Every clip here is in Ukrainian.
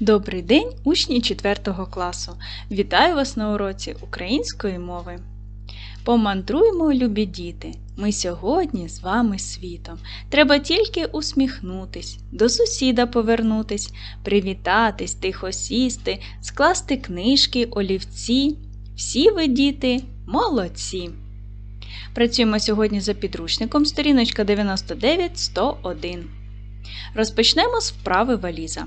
Добрий день, учні 4 класу! Вітаю вас на уроці української мови. Помандруймо, любі діти! Ми сьогодні з вами світом. Треба тільки усміхнутись, до сусіда повернутись, привітатись, тихо сісти, скласти книжки, олівці. Всі ви, діти, молодці! Працюємо сьогодні за підручником сторіночка 99-101. Розпочнемо з вправи валіза.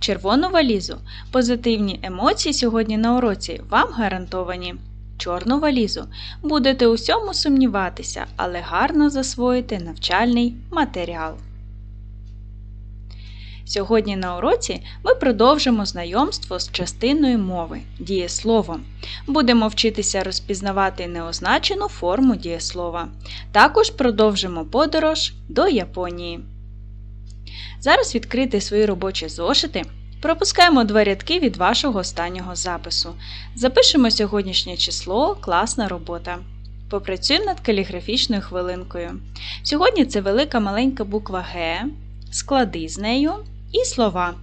Червону валізу позитивні емоції сьогодні на уроці вам гарантовані. Чорну валізу будете усьому сумніватися, але гарно засвоїте навчальний матеріал. Сьогодні на уроці ми продовжимо знайомство з частиною мови дієсловом. Будемо вчитися розпізнавати неозначену форму дієслова. Також продовжимо подорож до Японії. Зараз відкрити свої робочі зошити. Пропускаємо два рядки від вашого останнього запису. Запишемо сьогоднішнє число, класна робота. Попрацюємо над каліграфічною хвилинкою. Сьогодні це велика маленька буква Г, склади з нею і слова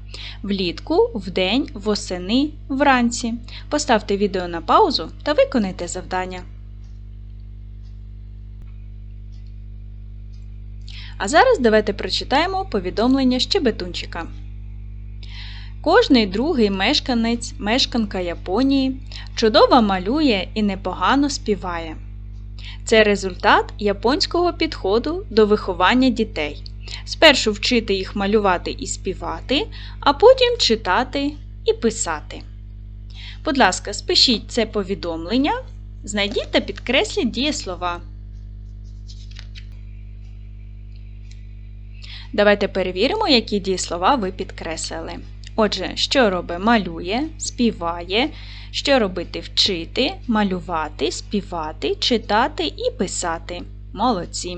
влітку, вдень, восени, вранці. Поставте відео на паузу та виконайте завдання. А зараз давайте прочитаємо повідомлення щебетунчика. Кожний другий мешканець, мешканка Японії чудово малює і непогано співає. Це результат японського підходу до виховання дітей. Спершу вчити їх малювати і співати, а потім читати і писати. Будь ласка, спишіть це повідомлення, знайдіть та підкресліть дієслова. Давайте перевіримо, які дієслова ви підкреслили. Отже, що робить малює, співає, що робити вчити, малювати, співати, читати і писати. Молодці.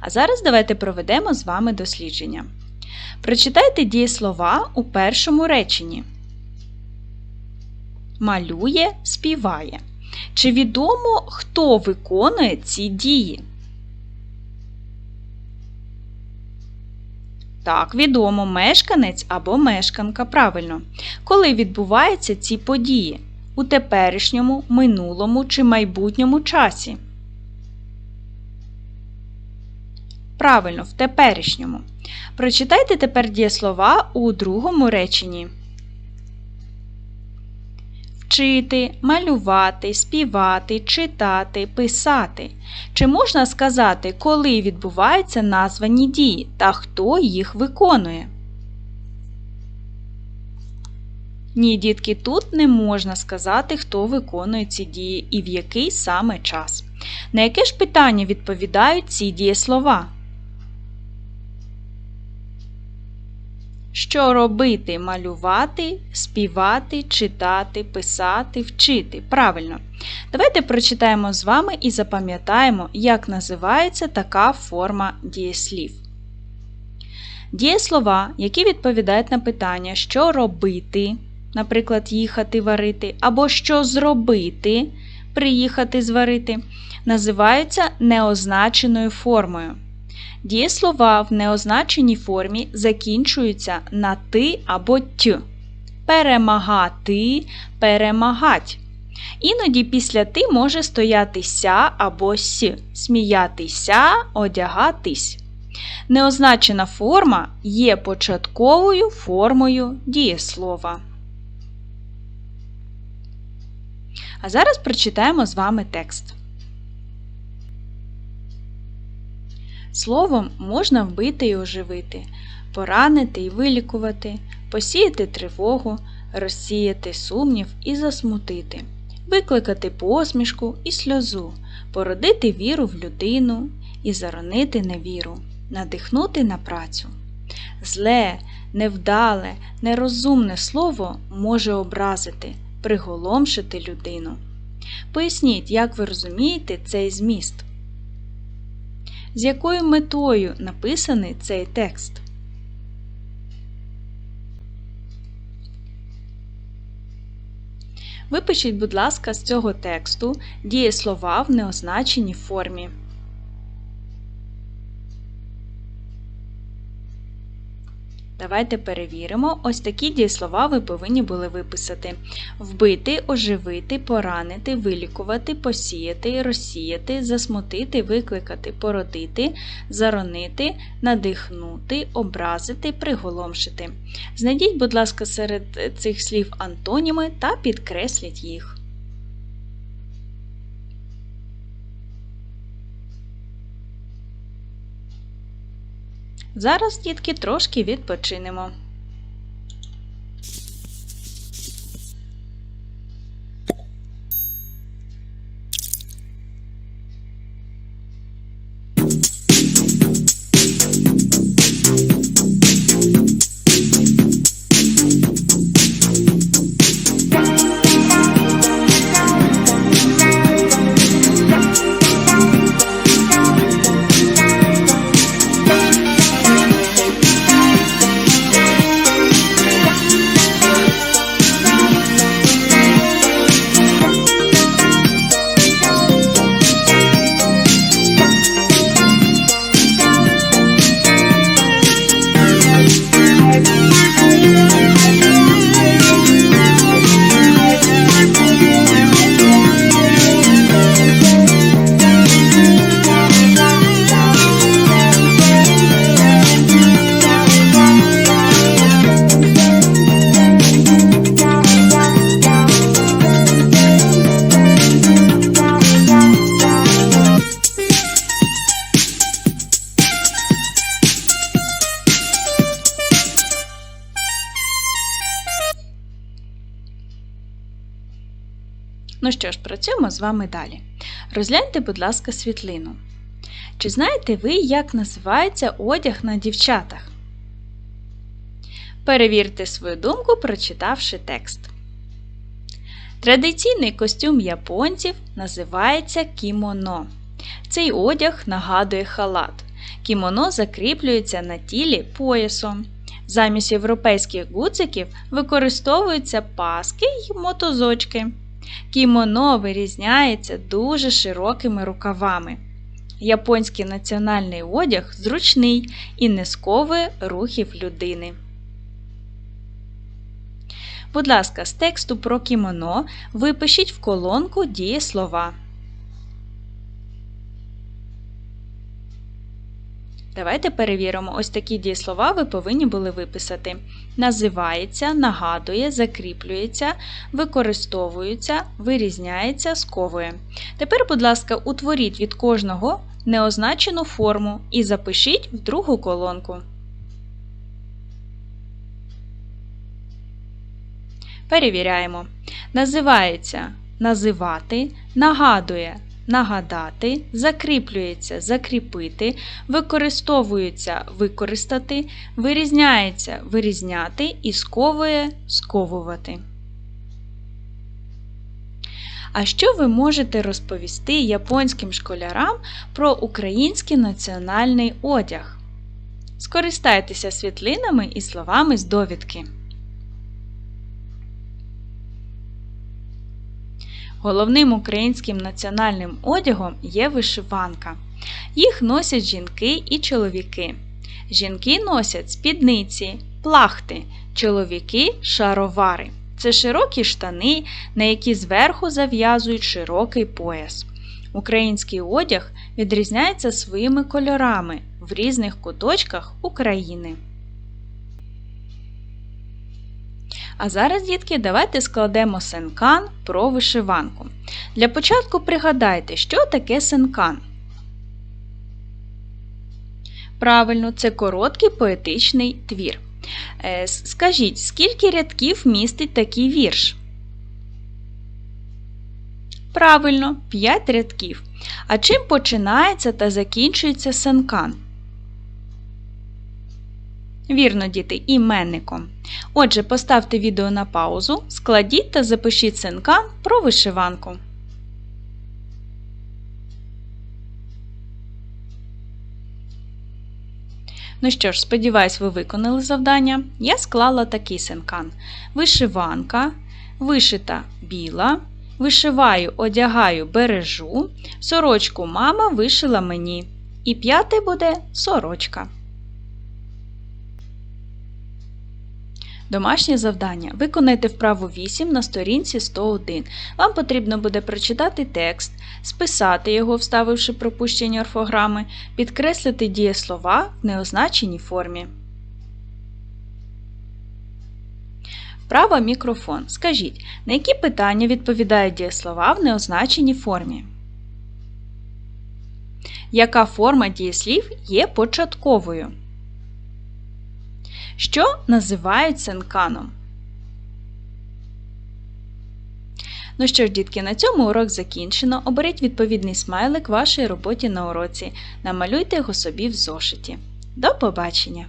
А зараз давайте проведемо з вами дослідження. Прочитайте дієслова у першому реченні. Малює, співає. Чи відомо, хто виконує ці дії? Так, відомо, мешканець або мешканка. Правильно. Коли відбуваються ці події? У теперішньому, минулому чи майбутньому часі? Правильно, в теперішньому. Прочитайте тепер дієслова у другому реченні. Вчити, малювати, співати, читати, писати. Чи можна сказати, коли відбуваються названі дії та хто їх виконує? Ні, дітки, тут не можна сказати, хто виконує ці дії і в який саме час. На яке ж питання відповідають ці дієслова? Що робити, малювати, співати, читати, писати, вчити. Правильно. Давайте прочитаємо з вами і запам'ятаємо, як називається така форма дієслів. Дієслова, які відповідають на питання, що робити, наприклад, їхати варити, або що зробити, приїхати зварити, називаються неозначеною формою. Дієслова в неозначеній формі закінчуються на ти або т. Перемагати, перемагать. Іноді після ти може стояти ся або с, сміятися, одягатись. Неозначена форма є початковою формою дієслова. А зараз прочитаємо з вами текст. Словом можна вбити і оживити, поранити і вилікувати, посіяти тривогу, розсіяти сумнів і засмутити, викликати посмішку і сльозу, породити віру в людину і заронити невіру, надихнути на працю. Зле, невдале, нерозумне слово може образити, приголомшити людину. Поясніть, як ви розумієте цей зміст. З якою метою написаний цей текст? Випишіть, будь ласка, з цього тексту дієслова в неозначеній формі. Давайте перевіримо. Ось такі дієслова ви повинні були виписати: вбити, оживити, поранити, вилікувати, посіяти, розсіяти, засмутити, викликати, породити, заронити, надихнути, образити, приголомшити. Знайдіть, будь ласка, серед цих слів антоніми та підкресліть їх. Зараз, дітки, трошки відпочинемо. Ну що ж, працюємо з вами далі. Розгляньте, будь ласка, світлину. Чи знаєте ви, як називається одяг на дівчатах? Перевірте свою думку, прочитавши текст. Традиційний костюм японців називається кімоно. Цей одяг нагадує халат. Кімоно закріплюється на тілі поясом. Замість європейських гудзиків використовуються паски й мотозочки. Кімоно вирізняється дуже широкими рукавами. Японський національний одяг зручний і не сковує рухів людини. Будь ласка, з тексту про кімоно випишіть в колонку дієслова. Давайте перевіримо, ось такі дієслова ви повинні були виписати. Називається, нагадує, закріплюється, використовується, вирізняється, сковує. Тепер, будь ласка, утворіть від кожного неозначену форму і запишіть в другу колонку. Перевіряємо. Називається називати, нагадує нагадати, закріплюється закріпити, використовується використати, вирізняється вирізняти і сковує сковувати. А що ви можете розповісти японським школярам про український національний одяг? Скористайтеся світлинами і словами з довідки. Головним українським національним одягом є вишиванка. Їх носять жінки і чоловіки. Жінки носять спідниці, плахти, чоловіки шаровари. Це широкі штани, на які зверху зав'язують широкий пояс. Український одяг відрізняється своїми кольорами в різних куточках України. А зараз, дітки, давайте складемо сенкан про вишиванку. Для початку пригадайте, що таке сенкан. Правильно, це короткий поетичний твір. Е, скажіть, скільки рядків містить такий вірш? Правильно, 5 рядків. А чим починається та закінчується сенкан? Вірно, діти, іменником. Отже, поставте відео на паузу, складіть та запишіть синкан про вишиванку. Ну що ж, сподіваюсь, ви виконали завдання. Я склала такий синкан: вишиванка, вишита біла, вишиваю, одягаю, бережу, сорочку мама вишила мені. І п'яте буде сорочка. Домашнє завдання. Виконайте вправу 8 на сторінці 101. Вам потрібно буде прочитати текст, списати його, вставивши пропущені орфограми, підкреслити дієслова в неозначеній формі. Вправа мікрофон. Скажіть, на які питання відповідають дієслова в неозначеній формі? Яка форма дієслів є початковою? Що називають сенканом? Ну що ж, дітки, на цьому урок закінчено. Оберіть відповідний смайлик вашій роботі на уроці. Намалюйте його собі в зошиті. До побачення!